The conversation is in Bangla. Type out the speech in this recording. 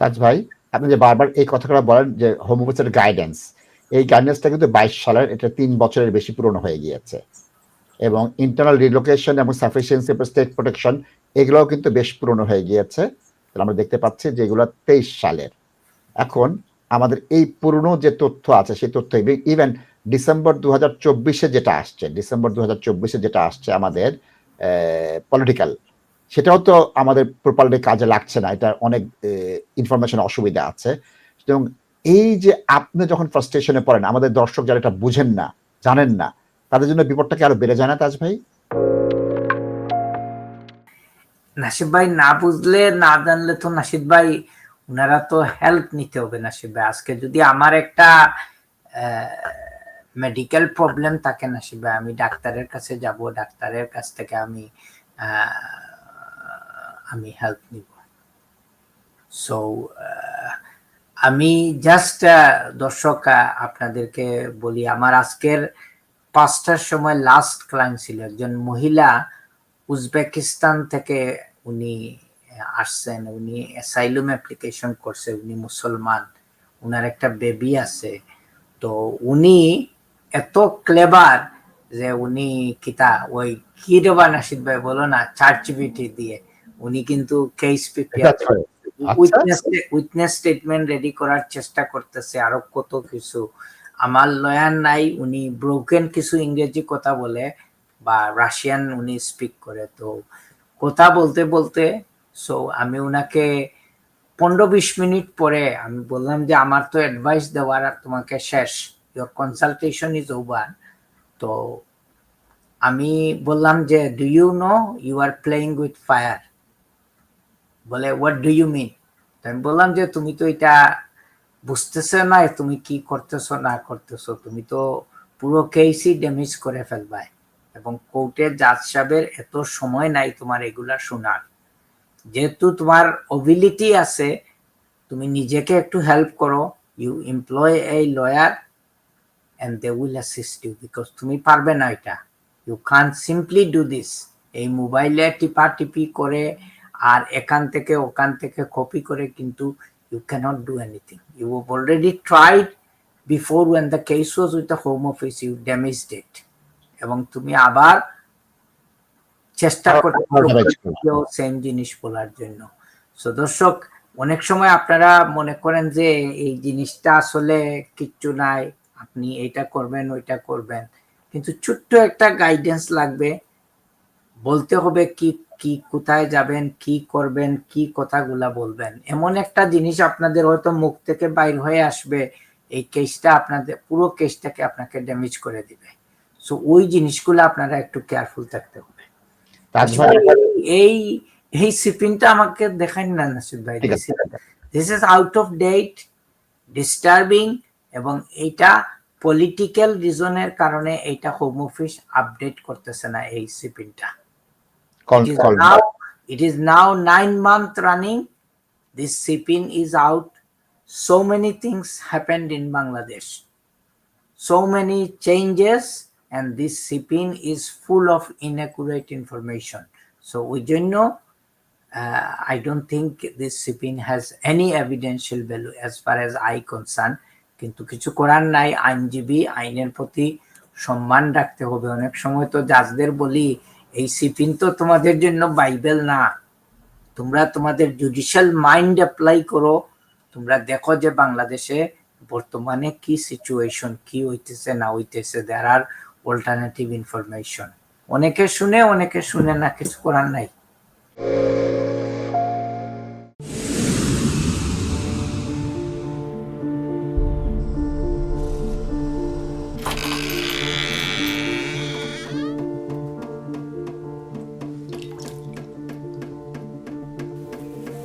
তাজ ভাই, আপনি যে বারবার এই কথাটা বলেন যে হোমিওপ্যাথির গাইডেন্স এই গাইডেন্সটা কিন্তু বাইশ সালের, এটা তিন বছরের বেশি পুরনো হয়ে গিয়েছে। এবং ইন্টারনাল রিলোকেশন এবং সাফিসিয়েন্সি স্টেট প্রোটেকশন এগুলোও কিন্তু বেশ পুরনো হয়ে গিয়েছে। আমরা দেখতে পাচ্ছি যে এগুলো তেইশ সালের। এখন আমাদের এই পুরনো যে তথ্য আছে, সেই তথ্য ইভেন ডিসেম্বর দু হাজার যেটা আসছে ডিসেম্বর দু হাজার যেটা আসছে আমাদের পলিটিক্যাল সেটাও তো আমাদের প্রপারলি কাজে লাগছে না। এটা অনেক ইনফরমেশন অসুবিধা আছে। এবং এই যে আপনি যখন ফ্রাস্ট্রেশনে পড়েন, আমাদের দর্শক যারা এটা বুঝেন না, জানেন না, তাদের জন্য বিপদটা কি আরও বেড়ে যায় না তাজ ভাই? নাসিব ভাই না বুঝলে, না জানলে তো নাসিদ ভাই ওনারা তো হেল্প নিতে হবে নাসিব ভাই। আজকে যদি আমার একটা মেডিকেল প্রবলেম থাকে নাসিব ভাই, আমি ডাক্তারের কাছে যাব। ডাক্তারের কাছ থেকে আমি আমি হেল্প নিব। সো আমি জাস্ট দর্শক আপনাদেরকে বলি, আমার আজকের পাঁচটার সময় লাস্ট ক্লায়েন্ট ছিল একজন মহিলা উজবেকিস্তান থেকে উনি আসছেন, উনি অ্যাসাইলুম অ্যাপ্লিকেশন করছে, উনি মুসলমান, উনার একটা বেবি আছে। তো উনি এত ক্লেবার যে উনি কিতা, ওই কি দেবা নাসিদ ভাই বলো না চার্চ বিটি দিয়ে উনি কিন্তু কেস উইটনেস স্টেটমেন্ট রেডি করার চেষ্টা করতেছে। আরও কত কিছু। আমার লয়ার নাই উনি ব্রোকেন কিছু ইংরেজি কথা বলে বা রাশিয়ান উনি স্পিক করে। তো কথা বলতে বলতে সো আমি উনাকে পনেরো বিশ মিনিট পরে আমি বললাম যে আমার তো অ্যাডভাইস দেওয়ার তোমাকে শেষ। ইয়োর কনসালটেশন ইজ ওভার তো আমি বললাম যে do you know you are playing with fire বলে হোয়াট ডু ইউ মিন আমি বললাম যে, তুমি তো এটা বুঝতেছো না, তুমি কি করতেছো, না করতেছো? তুমি তো পুরো কেসই ড্যামেজ করে ফেলবাই। এবং কোর্টের জাজ সাহেবের এত সময় নাই তোমার এগুলা শোনার। যেহেতু তোমার অবিলিটি আছে, তুমি নিজেকে একটু হেল্প করো। ইউ এমপ্লয় এই lawyer and they will assist you because তুমি পারবে না এটা। ইউ খান সিম্পলি ডু দিস এই মোবাইলে টিপা টিপি করে আর এখান থেকে ওখান থেকে কপি করে কিন্তু you can't do anything you already tried before when the case was with the home office you damage it এবং তুমি আবার চেষ্টা করতে সেম জিনিস বলার জন্য। সো দর্শক অনেক সময় আপনারা মনে করেন যে এই জিনিসটা আসলে কিচ্ছু নাই আপনি এটা করবেন ওইটা করবেন। কিন্তু ছোট্ট একটা গাইডেন্স লাগবে বলতে হবে কি কি কোথায় যাবেন কি করবেন কি কথাগুলা বলবেন। এমন একটা জিনিস আপনাদের হয়তো মুখ থেকে বাইর হয়ে আসবে এই কেসটা আপনাদের পুরো কেসটাকে আপনাকে ড্যামেজ করে দিবে। সো ওই জিনিসগুলো আপনারা একটু কেয়ারফুল থাকতে হবে। এই এই সিপিনটা আমাকে দেখান না নাসিদ ভাই this is out of date disturbing এবং এইটা পলিটিক্যাল রিজনের কারণে এইটা হোম অফিস আপডেট করতেছে না এই সিপিনটা It is, call now, it is now nine month running. This CPIN is out. So many things happened in Bangladesh. So many changes, and this CPIN is full of inaccurate information. So we don't know. Uh, I don't think this CPIN has any evidential value as far as I concern. কিন্তু কিছু করার নাই আইনজীবী আইনের প্রতি সম্মান রাখতে হবে অনেক সময় তো জাজদের বলি এই সিফিন তো তোমাদের জন্য বাইবেল না। তোমরা তোমাদের জুডিশিয়াল মাইন্ড অ্যাপ্লাই করো। তোমরা দেখো যে বাংলাদেশে বর্তমানে কি সিচুয়েশন কি হইতেছে, না হইতেছে। দেয়ার আর অল্টারনেটিভ ইনফরমেশন অনেকে শুনে অনেকে শুনে না, কিছু করার নাই।